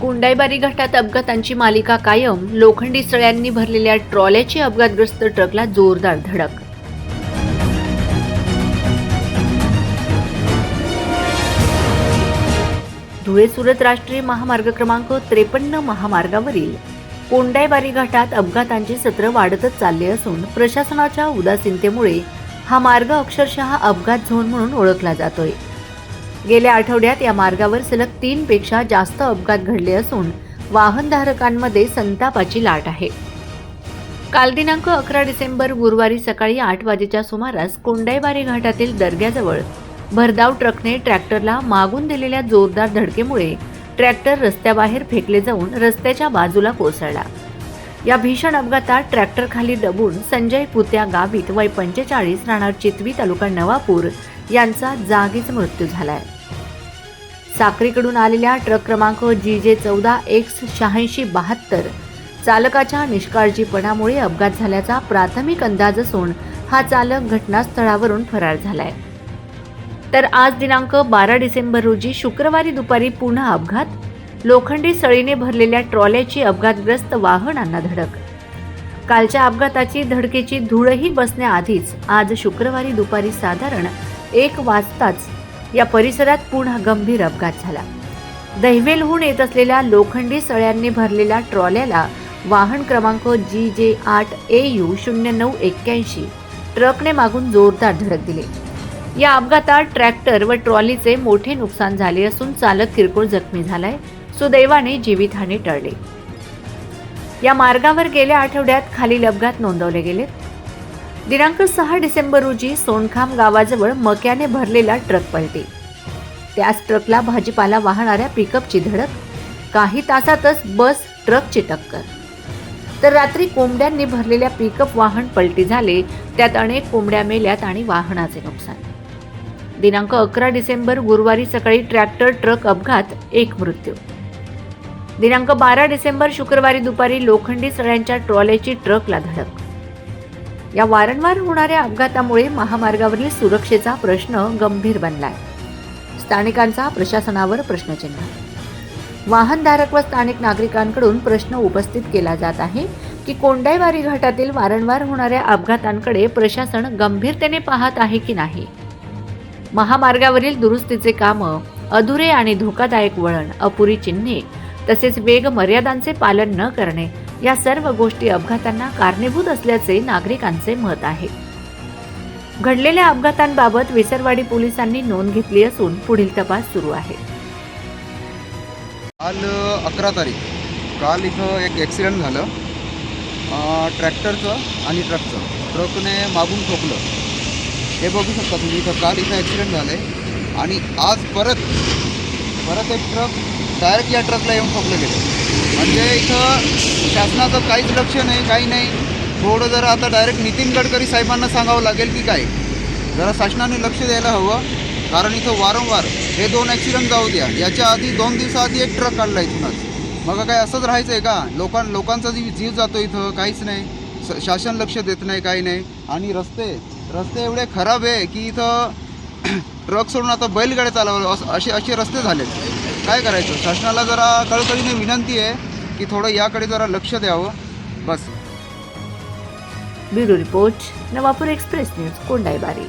कुंडाईबारी घाटात अपघातांची मालिका कायम. लोखंडी सळ्यांनी भरलेल्या ट्रॉल्याची अपघातग्रस्त ट्रकला जोरदार धडक. धुळे सुरत राष्ट्रीय महामार्ग क्रमांक त्रेपन्न महामार्गावरील कोंडाईबारी घाटात अपघातांचे सत्र वाढतच चालले असून प्रशासनाच्या उदासीनतेमुळे हा मार्ग अक्षरशः अपघात झोन म्हणून ओळखला जातोय. गेल्या आठवड्यात या मार्गावर सलग तीनपेक्षा जास्त अपघात घडले असून वाहनधारकांमध्ये संतापाची लाट आहे. काल दिनांक अकरा डिसेंबर गुरुवारी सकाळी आठ वाजेच्या सुमारास कोंडाईबारी घाटातील दर्ग्याजवळ भरधाव ट्रकने ट्रॅक्टरला मागून दिलेल्या जोरदार धडकेमुळे ट्रॅक्टर रस्त्याबाहेर फेकले जाऊन रस्त्याच्या बाजूला कोसळला. या भीषण अपघातात ट्रॅक्टर खाली दबून संजय पुत्या गावित वय पंचेचाळीस राहणार चितवी तालुका नवापूर यांचा जागीच मृत्यू झालाय. साक्रीकडून आलेल्या ट्रक क्रमांक जी जे चौदा एक्स शहाऐंशी बहात्तर चालकाच्या निष्काळजीपणामुळे अपघात झाल्याचा प्राथमिक अंदाज असून हा चालक घटनास्थळावरून फरार झालाय. तर आज दिनांक बारा डिसेंबर रोजी शुक्रवारी दुपारी पुन्हा अपघात. लोखंडी सळीने भरलेल्या ट्रॉल्याची अपघातग्रस्त वाहनांना धडक. कालच्या अपघाताची धडकेची धूळही बसण्याआधीच आज शुक्रवारी दुपारी साधारण एक वाजताच या परिसरात पुन्हा गंभीर अपघात झाला. दहिवेलहून येत असलेल्या लोखंडी सळ्यांनी भरलेल्या ट्रॉल्याला वाहन क्रमांक जी जे आठ ए यू शून्य नऊ एक्क्याऐंशी ट्रकने मागून जोरदार धडक दिली. या अपघातात ट्रॅक्टर व ट्रॉलीचे मोठे नुकसान झाले असून चालक किरकोळ जखमी झालाय सुदैवाने जीवितहानी टळली. या मार्गावर गेल्या आठवड्यात खालील अपघात नोंदवले गेले दिनांक सहा डिसेंबर रोजी सोनखाम गावाजवळ मक्याने भरलेला ट्रक पलटी. त्याच ट्रकला भाजीपाला वाहणाऱ्या पिकअपची धडक काही तासातच बस ट्रकची टक्कर. तर रात्री कोंबड्यांनी भरलेल्या पिकअप वाहन पलटी झाले त्यात अनेक कोंबड्या मेल्यात आणि वाहनाचे नुकसान. दिनांक अकरा डिसेंबर गुरुवारी सकाळी ट्रॅक्टर ट्रक अपघात एक मृत्यू. दिनांक बारा डिसेंबर शुक्रवारी दुपारी लोखंडी सळ्यांच्या ट्रॉलेची ट्रकला धडक. या वारंवार होणाऱ्या अपघातामुळे महामार्गावरील सुरक्षेचा प्रश्न गंभीर बनलाय. स्थानिकांचा प्रशासनावर प्रश्नचिन्ह. वाहनधारक व स्थानिक नागरिकांकडून प्रश्न उपस्थित केला जात आहे की कोंडाईवारी घाटातील वारंवार होणाऱ्या अपघातांकडे प्रशासन गंभीरतेने पाहत आहे की नाही? महामार्गावरील दुरुस्तीचे कामं अधुरे आणि धोकादायक वळण अपुरी चिन्हे तसेच वेग मर्यादांचे पालन न करणे या सर्व गोष्टी अपघातांना कारणीभूत असल्याचे नागरिकांचे मत आहे. घडलेल्या अपघातांबाबत विसरवाडी पोलिसांनी नोंद घेतली असून पुढील तपास सुरू आहे. काल अकरा तारीख. काल इथं एक ॲक्सिडेंट झालं. ट्रॅक्टरचं आणि ट्रकचं ट्रकने मागून ठोकलं. हे बघू शकता तुम्ही इथं काल इथं ॲक्सिडेंट झालं आहे आणि आज परत परत एक ट्रक डायरेक्ट या ट्रकला येऊन ठोकलं गेलं. म्हणजे इथं शासनाचं काहीच लक्ष नाही काही नाही. थोडं जरा आता डायरेक्ट नितीन गडकरी साहेबांना सांगावं लागेल की काय? जरा शासनाने लक्ष द्यायला हवं. कारण इथं वारंवार हे दोन ॲक्सिडेंट जाऊ द्या. याच्या आधी दोन दिवसाआधी एक ट्रक काढला इथूनच. मग काय असंच राहायचं आहे का? लोकां लोकांचा जीव जीव जातो इथं काहीच नाही. शासन लक्ष देत नाही काही नाही. आणि रस्ते रस्ते एवढे खराब आहे की इथं ट्रक सोडून आता बैलगाड्या चालवलं असं असे असे रस्ते झाले काय करायचं? शासनाला जरा कळकळीने विनंती आहे की थोडं याकडे जरा लक्ष द्यावं. बस. Bureau report Navapur express news Kondaibari.